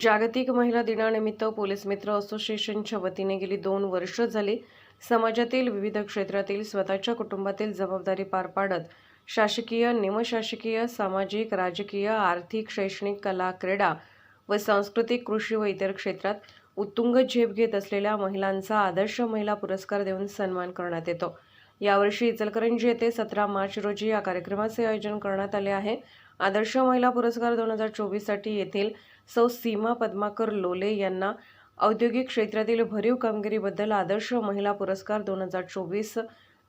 जागतिक महिला दिनानिमित्त पोलीस मित्र असोसिएशनच्या वतीने गेली दोन वर्ष झाली. समाजातील विविध क्षेत्रातील स्वतःच्या कुटुंबातील जबाबदारी पार पाडत शासकीय निमशासकीय सामाजिक राजकीय आर्थिक शैक्षणिक कला क्रीडा व सांस्कृतिक कृषी व इतर क्षेत्रात उत्तुंग झेप घेत असलेल्या महिलांचा आदर्श महिला पुरस्कार देऊन सन्मान करण्यात येतो. यावर्षी इचलकरंजी येथे सतरा मार्च रोजी या कार्यक्रमाचे आयोजन करण्यात आले आहे. आदर्श महिला पुरस्कार दोन हजार चोवीससाठी येथील सौ सीमा पद्माकर लोले यांना औद्योगिक क्षेत्रातील भरीव कामगिरीबद्दल आदर्श महिला पुरस्कार दोन हजार चोवीस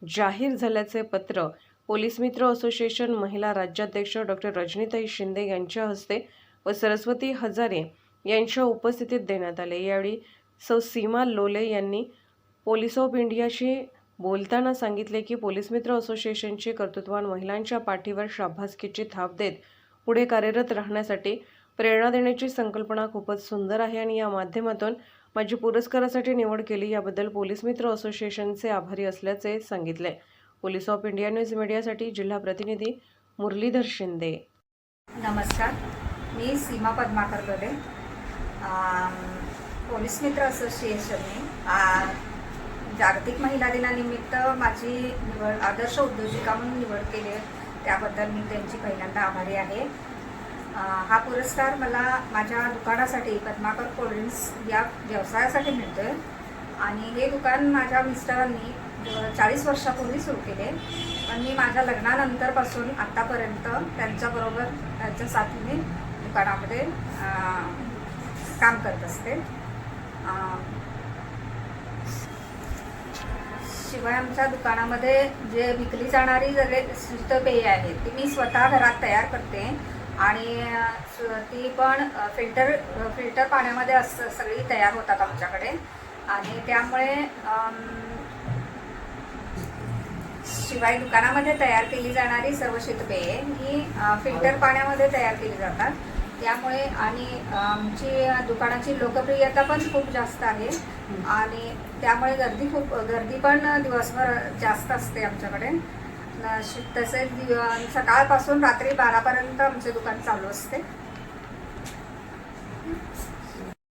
जाहीर झाल्याचे पत्र पोलीस मित्र असोसिएशन महिला राज्याध्यक्ष डॉक्टर रजनीताई शिंदे यांच्या हस्ते व सरस्वती हजारे यांच्या उपस्थितीत देण्यात आले. यावेळी सौ सीमा लोले यांनी पोलीस ऑफ इंडियाशी बोलताना सांगितले की पोलीस मित्र असोसिएशनची कर्तृत्वान महिलांच्या पाठीवर शाबासकीची थाप देत पुढे कार्यरत राहण्यासाठी प्रेरणा देण्याची संकल्पना खूपच सुंदर आहे आणि या माध्यमातून माझी पुरस्कारासाठी निवड केली याबद्दल पोलीस मित्र असोसिएशनचे आभारी असल्याचे सांगितले. पोलीस ऑफ इंडिया न्यूज मीडियासाठी जिल्हा प्रतिनिधी मुरलीधर शिंदे. नमस्कार. मी सीमा पद्माकर लोले पोलीस मित्र असोसिएशनने जागतिक महिला दिनानिमित्त माझी निवड आदर्श उद्योजिका म्हणून निवड केली. आहे. त्याबद्दल मी त्यांची पहिल्यांदा आभारी आहे. हा पुरस्कार मला माझ्या दुकानासाठी पद्माकर कोल्ड्रिंक्स या व्यवसायासाठी मिळतो आहे आणि हे दुकान माझ्या मिस्टरांनी चाळीस वर्षापूर्वी सुरू केले. पण मी माझ्या लग्नानंतरपासून आत्तापर्यंत त्यांच्याबरोबर त्यांच्या साथीने दुकानामध्ये काम करत असते. शिवाय आमच्या दुकानामध्ये जे विकली जाणारी सगळे शीतपेय आहेत ती मी स्वतः घरात तयार करते. आणि ती पण फिल्टर फिल्टर पाण्यामध्ये अस सगळी तयार होतात आमच्याकडे. आणि त्यामुळे शिवाय दुकानामध्ये तयार केली जाणारी सर्व शीतपेये ही फिल्टर पाण्यामध्ये तयार केली जातात. त्यामुळे आणि आमची दुकानाची लोकप्रियता पण खूप जास्त आहे. आणि त्यामुळे गर्दी खूप गर्दी पण दिवसभर जास्त असते आमच्याकडे. तसेच सकाळपासून रात्री बारापर्यंत आमचे दुकान चालू असते.